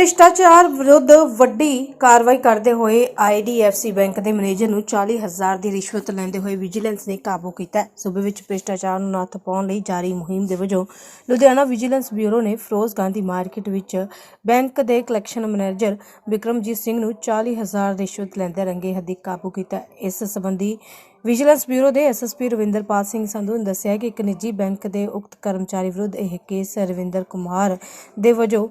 ਭ੍ਰਿਸ਼ਟਾਚਾਰ ਵਿਰੁੱਧ ਵੱਡੀ ਕਾਰਵਾਈ ਕਰਦੇ ਹੋਏ ਆਈਡੀਐਫਸੀ ਬੈਂਕ ਦੇ ਮੈਨੇਜਰ ਨੂੰ 40000 ਦੀ ਰਿਸ਼ਵਤ ਲੈਂਦੇ ਹੋਏ ਵਿਜੀਲੈਂਸ ਨੇ ਕਾਬੂ ਕੀਤਾ। ਸੂਬੇ ਵਿੱਚ ਭ੍ਰਿਸ਼ਟਾਚਾਰ ਨੂੰ ਨੱਥ ਪਾਉਣ ਲਈ ਜਾਰੀ ਮੁਹਿੰਮ ਦੇ ਵਜੋਂ ਲੁਧਿਆਣਾ ਵਿਜੀਲੈਂਸ ਬਿਊਰੋ ਨੇ ਫਿਰੋਜ਼ ਗਾਂਧੀ ਮਾਰਕੀਟ ਵਿੱਚ ਬੈਂਕ ਦੇ ਕਲੈਕਸ਼ਨ ਮੈਨੇਜਰ ਵਿਕਰਮਜੀਤ ਸਿੰਘ ਨੂੰ 40000 ਰਿਸ਼ਵਤ ਲੈਂਦੇ ਰੰਗੇ ਹੱਥੀਂ ਕਾਬੂ ਕੀਤਾ। ਇਸ ਸੰਬੰਧੀ ਵਿਜੀਲੈਂਸ ਬਿਊਰੋ ਦੇ ਐਸਐਸਪੀ ਰਵਿੰਦਰਪਾਲ ਸਿੰਘ ਸੰਧੂ ਨੇ ਦੱਸਿਆ ਕਿ ਇੱਕ ਨਿੱਜੀ ਬੈਂਕ ਦੇ ਉਕਤ ਕਰਮਚਾਰੀ ਵਿਰੁੱਧ ਇਹ ਕੇਸ ਰਵਿੰਦਰ ਕੁਮਾਰ ਦੇ ਵਜੋਂ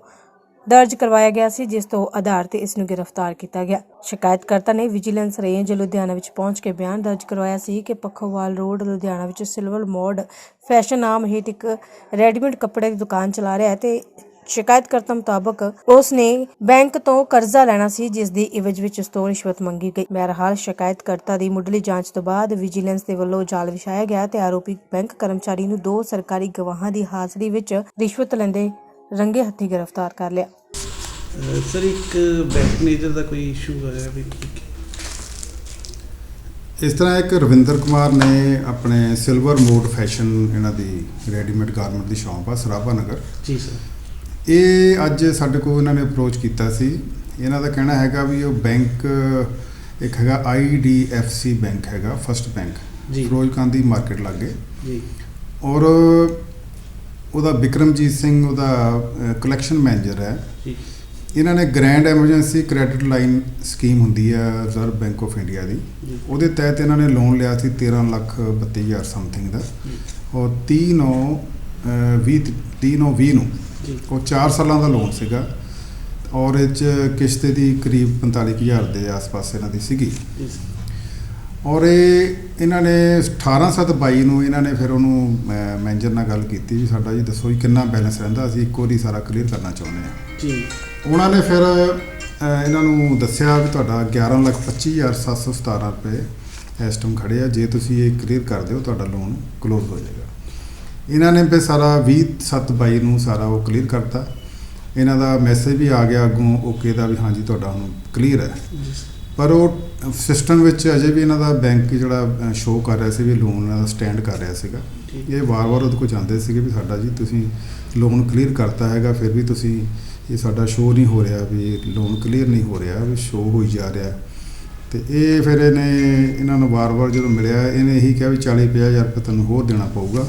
ਦਰਜ ਕਰਵਾਇਆ ਗਿਆ ਸੀ, ਜਿਸ ਤੋਂ ਆਧਾਰ ਤੇ ਇਸ ਨੂੰ ਗ੍ਰਿਫਤਾਰ ਕੀਤਾ ਗਿਆ। ਸ਼ਿਕਾਇਤਕਰਤਾ ਨੇ ਵਿਜੀਲੈਂਸ ਰੇਂਜ ਲੁਧਿਆਣਾ ਵਿੱਚ ਪਹੁੰਚ ਕੇ ਬਿਆਨ ਦਰਜ ਕਰਵਾਇਆ ਸੀ ਕਿ ਪੱਖੋਵਾਲ ਰੋਡ ਲੁਧਿਆਣਾ ਵਿੱਚ ਸਿਲਵਰ ਮੋਡ ਫੈਸ਼ਨ ਨਾਮ ਹੇਠ ਇੱਕ ਰੈਡੀਮੇਡ ਕੱਪੜੇ ਦੀ ਦੁਕਾਨ ਚਲਾ ਰਿਹਾ ਹੈ ਤੇ ਸ਼ਿਕਾਇਤਕਰਤਾ ਮੁਤਾਬਕ ਉਸ ਨੇ ਬੈਂਕ ਤੋਂ ਕਰਜ਼ਾ ਲੈਣਾ ਸੀ, ਜਿਸ ਦੀ ਇਵਜ ਵਿੱਚ ਉਸ ਤੋਂ ਰਿਸ਼ਵਤ ਮੰਗੀ ਗਈ। ਬਹਰਹਾਲ, ਸ਼ਿਕਾਇਤਕਰਤਾ ਦੀ ਮੁੱਢਲੀ ਜਾਂਚ ਤੋਂ ਬਾਅਦ ਵਿਜੀਲੈਂਸ ਦੇ ਵੱਲੋਂ ਜਾਲ ਵਿਛਾਇਆ ਗਿਆ ਤੇ ਆਰੋਪੀ ਬੈਂਕ ਕਰਮਚਾਰੀ ਨੂੰ ਦੋ ਸਰਕਾਰੀ ਗਵਾਹਾਂ ਦੀ ਹਾਜ਼ਰੀ ਵਿੱਚ ਰਿਸ਼ਵਤ ਲੈਂਦੇ ਰੰਗੇ ਹੱਥੀਂ ਗ੍ਰਿਫਤਾਰ ਕਰ ਲਿਆ। ਸਰ ਇੱਕ ਬੈਂਕ ਮੈਨੇਜਰ ਦਾ ਕੋਈ ਇਸ਼ੂ ਹੋਇਆ ਵੀ ਇਸ ਤਰ੍ਹਾਂ ਇੱਕ ਰਵਿੰਦਰ ਕੁਮਾਰ ਨੇ ਆਪਣੇ ਸਿਲਵਰ ਮੋਡ ਫੈਸ਼ਨ ਇਹਨਾਂ ਦੀ ਰੈਡੀਮੇਡ ਗਾਰਮੈਂਟ ਦੀ ਸ਼ਾਪ ਆ ਸਰਾਭਾ ਨਗਰ। ਜੀ ਸਰ। ਇਹ ਅੱਜ ਸਾਡੇ ਕੋਲ ਇਹਨਾਂ ਨੇ ਅਪਰੋਚ ਕੀਤਾ ਸੀ। ਇਹਨਾਂ ਦਾ ਕਹਿਣਾ ਹੈਗਾ ਵੀ ਉਹ ਬੈਂਕ ਇੱਕ ਹੈਗਾ IDFC ਬੈਂਕ ਹੈਗਾ ਫਰਸਟ ਬੈਂਕ ਜੀ। ਫਿਰੋਜ਼ ਗਾਂਧੀ ਮਾਰਕੀਟ ਲਾਗੇ ਜੀ। ਔਰ ਉਹਦਾ ਵਿਕਰਮਜੀਤ ਸਿੰਘ ਉਹਦਾ ਕਲੈਕਸ਼ਨ ਮੈਨੇਜਰ ਹੈ। ਜੀ ਇਹਨਾਂ ਨੇ grand emergency credit line scheme ਹੁੰਦੀ ਹੈ ਰਿਜ਼ਰਵ ਬੈਂਕ ਆਫ ਇੰਡੀਆ ਦੀ। ਉਹਦੇ ਤਹਿਤ ਇਹਨਾਂ ਨੇ ਲੋਨ ਲਿਆ ਸੀ 13 ਲੱਖ 32 ਹਜ਼ਾਰ ਸਮਥਿੰਗ ਦਾ। ਔਰ 30 ਨੌ 20 30 ਨੌ 20 ਨੂੰ ਉਹ 4 ਸਾਲਾਂ ਦਾ ਲੋਨ ਸੀਗਾ। ਔਰ ਇਹ 'ਚ ਕਿਸ਼ਤ ਦੀ ਕਰੀਬ 45 ਕੁ ਹਜ਼ਾਰ ਦੇ ਆਸ-ਪਾਸ ਇਹਨਾਂ ਦੀ ਸੀਗੀ। ਔਰ ਇਹ ਇਹਨਾਂ ਨੇ 18 ਸੱਤ 22 ਨੂੰ ਇਹਨਾਂ ਨੇ ਫਿਰ ਉਹਨੂੰ ਮੈਨੇਜਰ ਨਾਲ ਗੱਲ ਕੀਤੀ ਵੀ ਸਾਡਾ ਜੀ ਦੱਸੋ ਜੀ ਕਿੰਨਾ ਬੈਲੈਂਸ ਰਹਿੰਦਾ ਅਸੀਂ ਇੱਕੋ ਵਾਰੀ ਸਾਰਾ ਕਲੀਅਰ ਕਰਨਾ ਚਾਹੁੰਦੇ ਹਾਂ। ਜੀ। ਉਹਨਾਂ ਨੇ ਫਿਰ ਇਹਨਾਂ ਨੂੰ ਦੱਸਿਆ ਵੀ ਤੁਹਾਡਾ 11 ਲੱਖ 25717 ਰੁਪਏ ਇਸ ਟਾਈਮ ਖੜੇ ਆ ਜੇ ਤੁਸੀਂ ਇਹ ਕਲੀਅਰ ਕਰ ਦਿਓ ਤੁਹਾਡਾ ਲੋਨ ਕਲੋਜ਼ ਹੋ ਜਾਏਗਾ। ਇਹਨਾਂ ਨੇ ਫਿਰ ਸਾਰਾ 20 7 22 ਨੂੰ ਸਾਰਾ ਉਹ ਕਲੀਅਰ ਕਰਤਾ। ਇਹਨਾਂ ਦਾ ਮੈਸੇਜ ਵੀ ਆ ਗਿਆ ਅੱਗੋਂ ਓਕੇ ਦਾ ਵੀ ਹਾਂਜੀ ਤੁਹਾਡਾ ਹੁਣ ਕਲੀਅਰ ਹੈ। ਪਰ ਉਹ ਸਿਸਟਮ ਵਿੱਚ ਅਜੇ ਵੀ ਇਹਨਾਂ ਦਾ ਬੈਂਕ ਜਿਹੜਾ ਸ਼ੋਅ ਕਰ ਰਿਹਾ ਸੀ ਵੀ ਲੋਨ ਇਹਨਾਂ ਦਾ ਸਟੈਂਡ ਕਰ ਰਿਹਾ ਸੀਗਾ। ਇਹ ਵਾਰ-ਵਾਰ ਉਹਦੇ ਕੋਲ ਜਾਂਦੇ ਸੀਗੇ ਵੀ ਸਾਡਾ ਜੀ ਤੁਸੀਂ ਲੋਨ ਕਲੀਅਰ ਕਰਤਾ ਹੈਗਾ ਫਿਰ ਵੀ ਤੁਸੀਂ ਇਹ ਸਾਡਾ ਸ਼ੋਅ ਨਹੀਂ ਹੋ ਰਿਹਾ ਵੀ ਲੋਨ ਕਲੀਅਰ ਨਹੀਂ ਹੋ ਰਿਹਾ ਵੀ ਸ਼ੋਅ ਹੋਈ ਜਾ ਰਿਹਾ। ਤੇ ਇਹ ਫਿਰ ਇਹਨੇ ਇਹਨਾਂ ਨੂੰ ਵਾਰ-ਵਾਰ ਜਦੋਂ ਮਿਲਿਆ ਇਹਨੇ ਇਹੀ ਕਿਹਾ ਵੀ 40 ਹਜ਼ਾਰ ਰੁਪਏ ਤੈਨੂੰ ਹੋਰ ਦੇਣਾ ਪਊਗਾ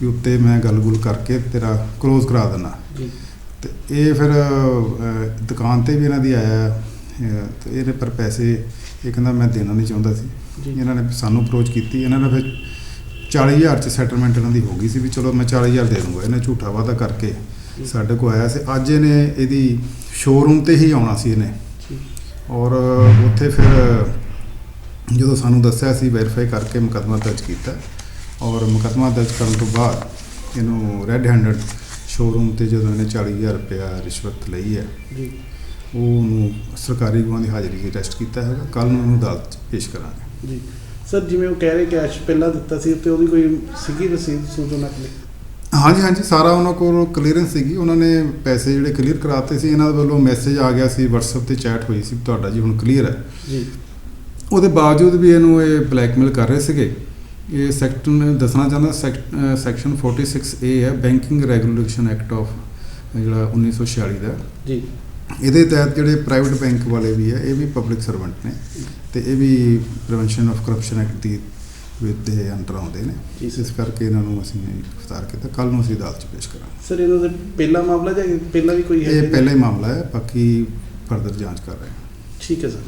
ਵੀ ਉੱਤੇ ਮੈਂ ਗੱਲ-ਗੁਲ ਕਰਕੇ ਤੇਰਾ ਕਲੋਜ਼ ਕਰਾ ਜੀ। ਤੇ ਇਹ ਫਿਰ ਦੁਕਾਨ ਤੇ ਵੀ ਇਹਨਾਂ ਦੀ ਆਇਆ। ਅਹ, ਤੇ ਇਹਨੇ ਪਰ ਪੈਸੇ ਇਹ ਕਹਿੰਦਾ ਮੈਂ ਦੇਣਾ ਨਹੀਂ ਚਾਹੁੰਦਾ ਸੀ। ਜੀ। ਇਹਨਾਂ ਨੇ ਸਾਨੂੰ ਅਪਰੋਚ ਕੀਤੀ ਇਹਨਾਂ ਨੇ ਫਿਰ 40000 ਚ ਸੈਟਲਮੈਂਟ ਇਹਨਾਂ ਦੀ ਹੋ ਗਈ ਸੀ ਵੀ ਚਲੋ ਮੈਂ 40000 ਦੇ ਦੂੰਗਾ ਇਹਨੇ ਝੂਠਾ ਵਾਅਦਾ ਕਰਕੇ ਜੀ। ਸਾਡੇ ਕੋਲ ਆਇਆ ਸੀ। ਅੱਜ ਇਹਨੇ ਇਹਦੀ ਸ਼ੋਰੂਮ ਤੇ ਹੀ ਆਉਣਾ ਸੀ ਇਹਨੇ। ਜੀ। ਔਰ ਉੱਥੇ ਫਿਰ ਜਦੋਂ ਸਾਨੂੰ ਦੱਸਿਆ ਸੀ ਵੈਰੀਫਾਈ ਕਰਕੇ ਮੁਕੱਦਮਾ ਦਰਜ ਕੀਤਾ ਔਰ ਮੁਕੱਦਮਾ ਦਰਜ ਕਰਨ ਤੋਂ ਬਾਅਦ ਇਹਨੂੰ ਰੈੱਡ ਹੈਂਡਡ ਸ਼ੋਰੂਮ ਤੇ ਜਦੋਂ ਇਹਨੇ 40000 ਰੁਪਇਆ ਰਿਸ਼ਵਤ ਲਈ ਹੈ ਜੀ। ਉਹਨੂੰ ਸਰਕਾਰੀ ਗਵਾਹ ਦੀ ਹਾਜ਼ਰੀ 'ਚ ਅਰੈਸਟ ਕੀਤਾ ਹੈਗਾ। ਕੱਲ ਨੂੰ ਉਹਨੂੰ ਅਦਾਲਤ 'ਚ ਪੇਸ਼ ਕਰਾਂਗੇ। ਜੀ। ਸਰ ਜਿਵੇਂ ਉਹ ਕਹਿ ਰਹੇ ਕੈਸ਼ ਪਹਿਲਾਂ ਦਿੱਤਾ ਸੀ ਤੇ ਉਹਦੀ ਕੋਈ ਸੀਗੀ ਰਸੀਦ ਸੂਦੋਂ ਨਕਲੀ ਹਾਂਜੀ ਹਾਂਜੀ। ਸਾਰਾ ਉਹਨਾਂ ਕੋਲ ਕਲੀਅਰੈਂਸ ਸੀਗੀ। ਉਹਨਾਂ ਨੇ ਪੈਸੇ ਜਿਹੜੇ ਕਲੀਅਰ ਕਰਾਤੇ ਸੀ ਇਹਨਾਂ ਦੇ ਵੱਲੋਂ ਮੈਸੇਜ ਆ ਗਿਆ ਸੀ WhatsApp ਤੇ ਚੈਟ ਹੋਈ ਸੀ ਤੁਹਾਡਾ ਜੀ ਹੁਣ ਕਲੀਅਰ ਹੈ। ਜੀ। ਉਹਦੇ ਬਾਵਜੂਦ ਵੀ ਇਹਨੂੰ ਇਹ ਬਲੈਕਮੇਲ ਕਰ ਰਹੇ ਸੀਗੇ। ਇਹ ਸੈਕਟਨ ਦੱਸਣਾ ਚਾਹੁੰਦਾ ਸੈਕਸ਼ਨ 46A ਹੈ ਬੈਂਕਿੰਗ ਰੈਗੂਲੇਸ਼ਨ ਐਕਟ ਆਫ ਜਿਹੜਾ 1946 ਦਾ। ਜੀ। ਇਹਦੇ ਤਹਿਤ ਜਿਹੜੇ ਪ੍ਰਾਈਵੇਟ ਬੈਂਕ ਵਾਲੇ ਵੀ ਹੈ ਇਹ ਵੀ ਪਬਲਿਕ ਸਰਵੈਂਟ ਨੇ ਤੇ ਇਹ ਵੀ ਪ੍ਰੀਵੈਂਸ਼ਨ ਆਫ ਕਰਪਸ਼ਨ ਐਕਟ ਦੀ ਵਿਦ ਦੇ ਅੰਡਰ ਆਉਂਦੇ ਨੇ। ਇਸ ਕਰਕੇ ਇਹਨਾਂ ਨੂੰ ਅਸੀਂ ਗ੍ਰਿਫਤਾਰ ਕੀਤਾ। ਕੱਲ ਨੂੰ ਅਸੀਂ ਅਦਾਲਤ 'ਚ ਪੇਸ਼ ਕਰਾਂਗੇ। ਸਰ ਇਹਨਾਂ ਦਾ ਪਹਿਲਾ ਮਾਮਲਾ ਜਾਂ ਪਹਿਲਾਂ ਵੀ ਕੋਈ ਹੈ ਇਹ ਪਹਿਲਾ ਹੀ ਮਾਮਲਾ ਹੈ ਬਾਕੀ ਫਰਦਰ ਜਾਂਚ ਕਰ ਰਹੇ ਹਾਂ। ਠੀਕ ਹੈ ਸਰ